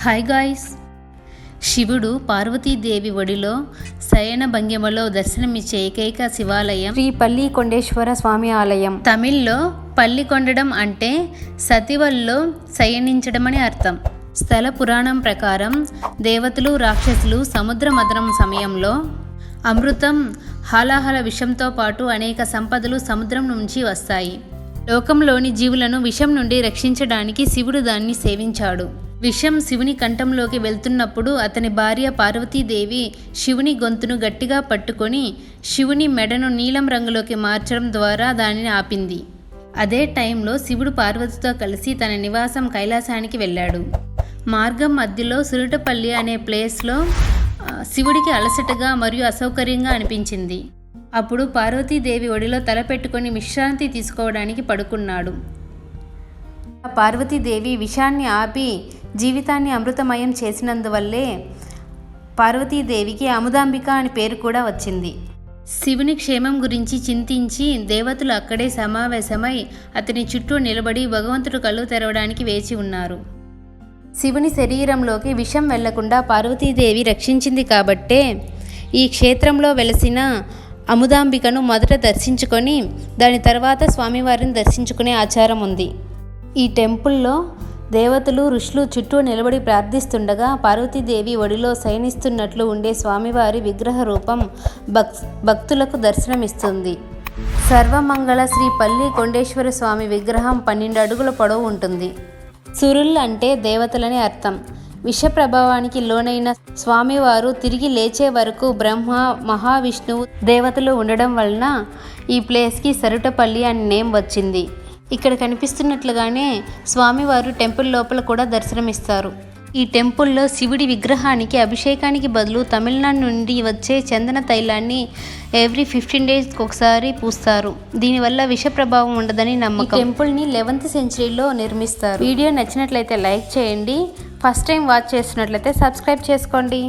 Hi guys శివుడు పార్వతీదేవి ఒడిలో శయన భంగిమలో దర్శనమిచ్చే ఏకైక శివాలయం శ్రీ పల్లి కొండేశ్వర స్వామి ఆలయం. తమిళ్ళో పల్లి కొండడం అంటే సతివల్లో శయనించడమని అర్థం. స్థల పురాణం ప్రకారం దేవతలు రాక్షసులు సముద్ర మదనం సమయంలో అమృతం హాలాహల విషంతో పాటు అనేక సంపదలు సముద్రం నుంచి వస్తాయి. లోకంలోని జీవులను విషం నుండి రక్షించడానికి శివుడు దాన్ని సేవించాడు. విషం శివుని కంఠంలోకి వెళ్తున్నప్పుడు అతని భార్య పార్వతీదేవి శివుని గొంతును గట్టిగా పట్టుకొని శివుని మెడను నీలం రంగులోకి మార్చడం ద్వారా దానిని ఆపింది. అదే టైంలో శివుడు పార్వతితో కలిసి తన నివాసం కైలాసానికి వెళ్ళాడు. మార్గం మధ్యలో సురుటపల్లి అనే ప్లేస్లో శివుడికి అలసటగా మరియు అసౌకర్యంగా అనిపించింది. అప్పుడు పార్వతీదేవి ఒడిలో తల పెట్టుకొని విశ్రాంతి తీసుకోవడానికి పడుకున్నాడు. పార్వతీదేవి విషాన్ని ఆపి జీవితాన్ని అమృతమయం చేసినందువల్లే పార్వతీదేవికి అముదాంబిక అని పేరు కూడా వచ్చింది. శివుని క్షేమం గురించి చింతించి దేవతలు అక్కడే సమావేశమై అతని చుట్టూ నిలబడి భగవంతుడు కళ్ళు తెరవడానికి వేచి ఉన్నారు. శివుని శరీరంలోకి విషం వెళ్ళకుండా పార్వతీదేవి రక్షించింది కాబట్టే ఈ క్షేత్రంలో వెలసిన అముదాంబికను మొదట దర్శించుకొని దాని తర్వాత స్వామివారిని దర్శించుకునే ఆచారం ఉంది. ఈ టెంపుల్లో దేవతలు ఋషులు చుట్టూ నిలబడి ప్రార్థిస్తుండగా పార్వతీదేవి ఒడిలో శయనిస్తున్నట్లు ఉండే స్వామివారి విగ్రహ రూపం భక్ భక్తులకు దర్శనమిస్తుంది. సర్వమంగళ శ్రీ పల్లి కొండేశ్వర స్వామి విగ్రహం పన్నెండు అడుగుల పొడవు ఉంటుంది. సురుల్ అంటే దేవతలని అర్థం. విష ప్రభావానికి లోనైన స్వామివారు తిరిగి లేచే వరకు బ్రహ్మ మహావిష్ణువు దేవతలు ఉండడం వలన ఈ ప్లేస్కి సరుటపల్లి అనే నేమ్ వచ్చింది. ఇక్కడ కనిపిస్తున్నట్లుగానే స్వామివారు టెంపుల్ లోపల కూడా దర్శనమిస్తారు. ఈ టెంపుల్లో శివుడి విగ్రహానికి అభిషేకానికి బదులు తమిళనాడు నుండి వచ్చే చందన తైలాన్ని ఎవ్రీ ఫిఫ్టీన్ డేస్కి ఒకసారి పూస్తారు. దీనివల్ల విష ప్రభావం ఉండదని నమ్మకం. టెంపుల్ని లెవెంత్ సెంచరీలో నిర్మిస్తారు. వీడియో నచ్చినట్లయితే లైక్ చేయండి. ఫస్ట్ టైం వాచ్ చేస్తున్నట్లయితే సబ్స్క్రైబ్ చేసుకోండి.